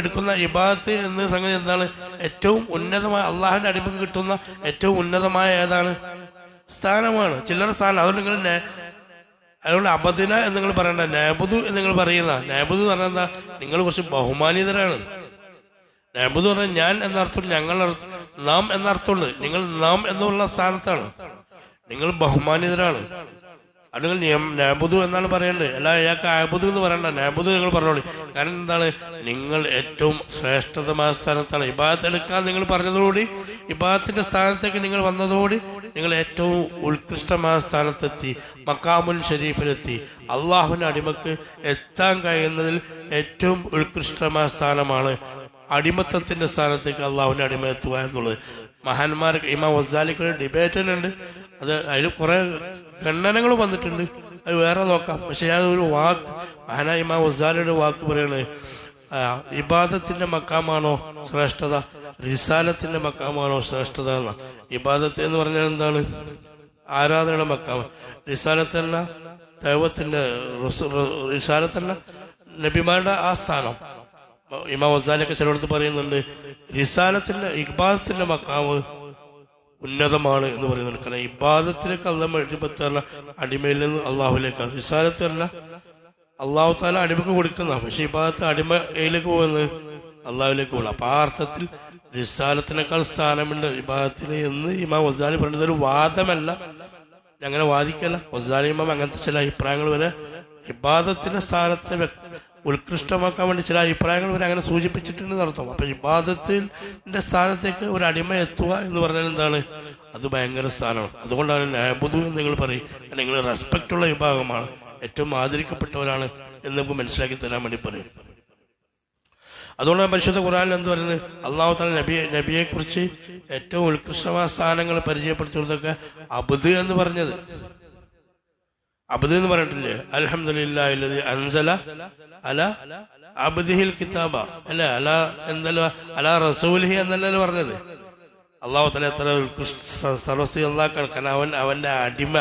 എടുക്കുന്ന ഇബാദത്ത് എന്ന സംഗതി എന്താണ്? ഏറ്റവും ഉന്നതമായ അള്ളാഹിന്റെ അടിമക്ക് കിട്ടുന്ന ഏറ്റവും ഉന്നതമായ ഏതാണ്? സ്ഥാനമാണ്. ചില്ലറ സ്ഥാനം. അതുകൊണ്ട് നിങ്ങൾ അതുകൊണ്ട് അബദിന എന്ന് നിങ്ങൾ പറയണ്ട നേബുദു എന്ന് നിങ്ങൾ പറയുന്ന നേബുദു എന്ന് പറഞ്ഞാൽ എന്താ? നിങ്ങൾ കുറച്ച് ബഹുമാനിതരാണ്. നബുദ് പറഞ്ഞാൽ ഞാൻ എന്നർത്ഥം ഞങ്ങൾ നാം എന്നർത്ഥമുണ്ട് നിങ്ങൾ നാം എന്നുള്ള സ്ഥാനത്താണ്. നിങ്ങൾ ബഹുമാനിതരാണ്. നിങ്ങൾ നിയം- എന്നാണ് പറയേണ്ടത്. അല്ല അയാൾക്ക് ആബുദു എന്ന് പറയണ്ട. നാബുദ് നിങ്ങൾ പറഞ്ഞോളൂ. കാരണം എന്താണ്? നിങ്ങൾ ഏറ്റവും ശ്രേഷ്ഠതമായ സ്ഥാനത്താണ്. ഇബാദത്ത് എടുക്കാൻ നിങ്ങൾ പറഞ്ഞതോടുകൂടി ഇബാദത്തിന്റെ സ്ഥാനത്തേക്ക് നിങ്ങൾ വന്നതോടുകൂടി നിങ്ങൾ ഏറ്റവും ഉത്കൃഷ്ടമായ സ്ഥാനത്തെത്തി മക്കാമുൻ ഷരീഫിലെത്തി. അള്ളാഹുവിന്റെ അടിമക്ക് എത്താൻ കഴിയുന്നതിൽ ഏറ്റവും ഉത്കൃഷ്ടമായ സ്ഥാനമാണ് അടിമത്തത്തിന്റെ സ്ഥാനത്തേക്ക് അള്ളാഹുവിന്റെ അടിമ എത്തുക എന്നുള്ളത്. മഹാന്മാർക്ക് ഇമാം വസാലിക്കൊരു ഡിബേറ്റ് തന്നെ ഉണ്ട് അത് അതിൽ കുറെ ഖണ്ഡനങ്ങൾ വന്നിട്ടുണ്ട്. അത് വേറെ നോക്കാം. പക്ഷെ ഞാൻ ഒരു വാക്ക് ഇമാം വസാലിയുടെ വാക്ക് പറയണേ ഇബാദത്തിന്റെ മക്കാമാണോ ശ്രേഷ്ഠത? റിസാലത്തിന്റെ മക്കാമാണോ ശ്രേഷ്ഠത എന്ന. ഇബാദത്ത് എന്ന് പറഞ്ഞാൽ എന്താണ്? ആരാധനയുടെ മക്കാമ. റിസാലത്തല്ല ദൈവത്തിന്റെ റസൂ- റിസാലത്തല്ല നബിമാരുടെ ആ സ്ഥാനം. ഇമാം വസാലൊക്കെ ചിലയിടത്ത് പറയുന്നുണ്ട് റിസാലത്തിന്റെ ഇബാദത്തിന്റെ മക്കാമ് ഉന്നതമാണ് എന്ന് പറയുന്നുണ്ട് കാരണം ഇബാദത്തിലേക്ക് അല്ല അടിമത്തല്ല അടിമയിൽ നിന്ന് അള്ളാഹുലേക്കാണ് റിസാലത്ത് അല്ല അള്ളാഹു താല അടിമക്ക് കൊടുക്കുന്ന പക്ഷെ ഇബാദത്ത് അടിമയിലേക്ക് പോകുന്നത് അള്ളാഹുലേക്ക് പോകണം. അപ്പൊ ആ അർത്ഥത്തിൽ റിസാലത്തിനേക്കാൾ സ്ഥാനമുണ്ട് ഇബാദത്തിന് എന്ന് ഇമാം വസാലി പറഞ്ഞത് ഒരു വാദമല്ല. അങ്ങനെ വാദിക്കല്ല. വസാലി ഇമാം അങ്ങനത്തെ ചില അഭിപ്രായങ്ങൾ വരെ ഇബാദത്തിന്റെ സ്ഥാനത്തെ ഉത്കൃഷ്ടമാക്കാൻ വേണ്ടി ചില അഭിപ്രായങ്ങൾ വരെ അങ്ങനെ സൂചിപ്പിച്ചിട്ടുണ്ട് നടത്തും അപ്പൊ ഇബാദത്തിന്റെ സ്ഥാനത്തേക്ക് ഒരു അടിമ എത്തുക എന്ന് പറഞ്ഞാൽ എന്താണ്? അത് ഭയങ്കര സ്ഥാനമാണ്. അതുകൊണ്ടാണ് നാബുദു എന്ന് നിങ്ങൾ പറയും. നിങ്ങൾ റെസ്പെക്റ്റ് ഉള്ള വിഭാഗമാണ്. ഏറ്റവും ആദരിക്കപ്പെട്ടവരാണ് എന്ന് നമുക്ക് മനസ്സിലാക്കി തരാൻ വേണ്ടി പറയും. അതുകൊണ്ടാണ് പരിശുദ്ധ ഖുറാനിൽ എന്ന് പറയുന്നത്? അള്ളാഹു തല നബിയെ നബിയെ കുറിച്ച് ഏറ്റവും ഉത്കൃഷ്ടമായ സ്ഥാനങ്ങൾ പരിചയപ്പെടുത്തുന്നതൊക്കെ അബുദ് എന്ന് പറഞ്ഞത്. അബദ് എന്ന് പറഞ്ഞിട്ടില്ലേ അൽഹംദുലില്ലാഹില്ലദി അൻസല അല അബ്ദിഹിൽ കിതാബ. അല്ല അല എന്തല്ലോ അല റസൂലിഹി എന്നല്ലല്ലോ പറഞ്ഞത്. അള്ളാഹു തല എത്ര ഉത്കൃഷ്ട സർവസ്ഥി അള്ളാഹ് കാരണം അവൻ അവന്റെ അടിമ.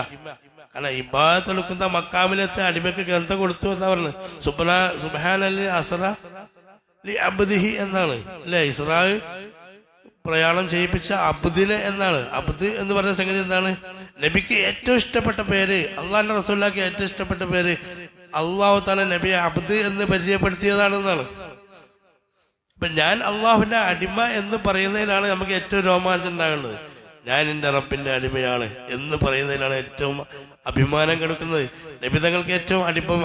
കാരണം ഇബാദത്ത് എടുക്കുന്ന മക്കാമിലത്തെ അടിമക്ക് ഗ്രന്ഥം കൊടുത്തു എന്നാ പറഞ്ഞത്. സുബന സുബാൻ അലി അസറ ലി അബ്ദിഹി എന്നാണ്. അല്ലെ ഇസ്രായേൽ പ്രയാണം ചെയ്യിപ്പിച്ച അബ്ദിൽ എന്നാണ്. അബ്ദ് എന്ന് പറഞ്ഞ സംഗതി എന്താണ്? നബിക്ക് ഏറ്റവും ഇഷ്ടപ്പെട്ട പേര് അള്ളാഹിന്റെ റസൂല്ലാക്ക് ഏറ്റവും ഇഷ്ടപ്പെട്ട പേര് അള്ളാഹു താല നബിയെ അബ്ദ് എന്ന് പരിചയപ്പെടുത്തിയതാണെന്നാണ്. അപ്പൊ ഞാൻ അള്ളാഹുവിന്റെ അടിമ എന്ന് പറയുന്നതിലാണ് നമുക്ക് ഏറ്റവും രോമാഞ്ചം ഉണ്ടാകേണ്ടത് ഞാൻ എന്റെ റബ്ബിന്റെ അടിമയാണ് എന്ന് പറയുന്നതിലാണ് ഏറ്റവും അഭിമാനം കെടുക്കുന്നത്. നബിതങ്ങൾക്ക് ഏറ്റവും അടിപ്പം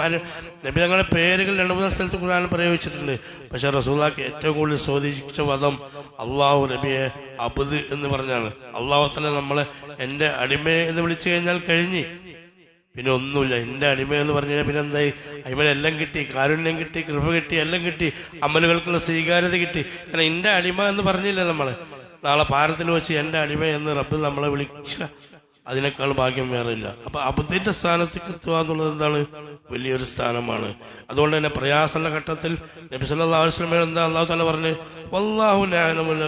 നബിതങ്ങളുടെ പേരുകൾ രണ്ടു മൂന്ന് സ്ഥലത്ത് ഖുർആൻ പ്രയോഗിച്ചിട്ടുണ്ട്. പക്ഷെ റസൂലാക്ക് ഏറ്റവും കൂടുതൽ സ്വാധീനിച്ച പദം അള്ളാഹു നബിയെ അബുദ് എന്ന് പറഞ്ഞാണ്. അള്ളാഹു തന്നെ നമ്മളെ എന്റെ അടിമയെ എന്ന് വിളിച്ചു കഴിഞ്ഞാൽ കഴിഞ്ഞ്. പിന്നെ ഒന്നുമില്ല എന്റെ അടിമ എന്ന് പറഞ്ഞു കഴിഞ്ഞാൽ പിന്നെ എന്തായി? അടിമനെല്ലാം കിട്ടി കാരുണ്യം കിട്ടി കൃപ കിട്ടി എല്ലാം കിട്ടി അമലുകൾക്കുള്ള സ്വീകാര്യത കിട്ടി. കാരണം എന്റെ അടിമ എന്ന് പറഞ്ഞില്ല നമ്മൾ. നാളെ പാരത്തിൽ വെച്ച് എന്റെ എന്ന് റബ്ബ് നമ്മളെ വിളിച്ച അതിനേക്കാൾ ഭാഗ്യം വേറെ ഇല്ല അപ്പൊ അബുദ്ധിന്റെ സ്ഥാനത്തേക്ക് എത്തുക എന്നുള്ളത് എന്താണ്? വലിയൊരു സ്ഥാനമാണ്. അതുകൊണ്ട് തന്നെ പ്രയാസമുള്ള ഘട്ടത്തിൽ നബി അലൈഹി വസല്ലം എന്താ അള്ളാഹു തല പറഞ്ഞു വല്ലാഹു യഅലമുൽ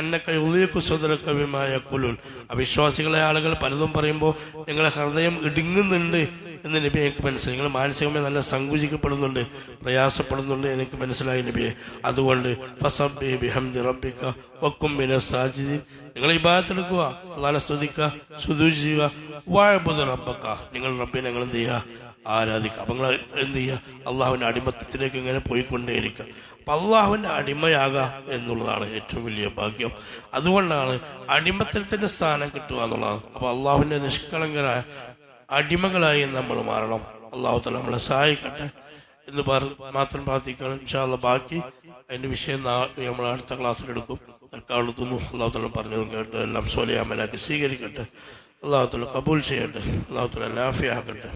അന്നക്ക ഉദയക്കു സ്വദറക ബിമാ യഖുലൂൻ. അവിശ്വാസികളെ ആളുകൾ പലതും പറയുമ്പോൾ നിങ്ങളെ ഹൃദയം ഇടുങ്ങുന്നുണ്ട്. എന്ന് നബി എനിക്ക് മനസ്സിലായി. നിങ്ങൾ മാനസികമായി നല്ല സങ്കുചിക്കപ്പെടുന്നുണ്ട് പ്രയാസപ്പെടുന്നുണ്ട് എനിക്ക് മനസ്സിലായി നബിയെ. അതുകൊണ്ട് നിങ്ങൾ ഈ ഇബാദത്തെടുക്കുക അള്ളാഹനെ സ്തുതിക്കുക സുദൂഷ് ചെയ്യുക. റബ്ബക്ക നിങ്ങൾ റബ്ബിനെ നിങ്ങൾ എന്ത് ചെയ്യുക? ആരാധിക്കുക. അപ്പൊ നിങ്ങൾ എന്ത് ചെയ്യുക? അള്ളാഹുവിന്റെ അടിമത്തത്തിലേക്ക് ഇങ്ങനെ പോയിക്കൊണ്ടേയിരിക്കുക. അപ്പൊ അള്ളാഹുവിന്റെ അടിമയാകുക എന്നുള്ളതാണ് ഏറ്റവും വലിയ ഭാഗ്യം. അതുകൊണ്ടാണ് അടിമത്തത്തിന്റെ സ്ഥാനം കിട്ടുക എന്നുള്ളതാണ് അപ്പൊ അള്ളാഹുവിന്റെ നിഷ്കളങ്കരായ അടിമകളായി നമ്മൾ മാറണം. അള്ളാഹു തല നമ്മളെ സഹായിക്കട്ടെ എന്ന് മാത്രം പ്രാർത്ഥിക്കണം ഇൻഷാല്ല ബാക്കി അതിന്റെ വിഷയം നമ്മൾ അടുത്ത ക്ലാസ്സിൽ എടുക്കും. തൽക്കാലത്തുനിന്ന് അള്ളാഹു തല പറഞ്ഞതും കേട്ട് എല്ലാം സോലിയാമലാക്കി സ്വീകരിക്കട്ടെ. അള്ളാഹു തല കബൂൽ ചെയ്യട്ടെ. അള്ളാഹു തല നാഫിയാക്കട്ടെ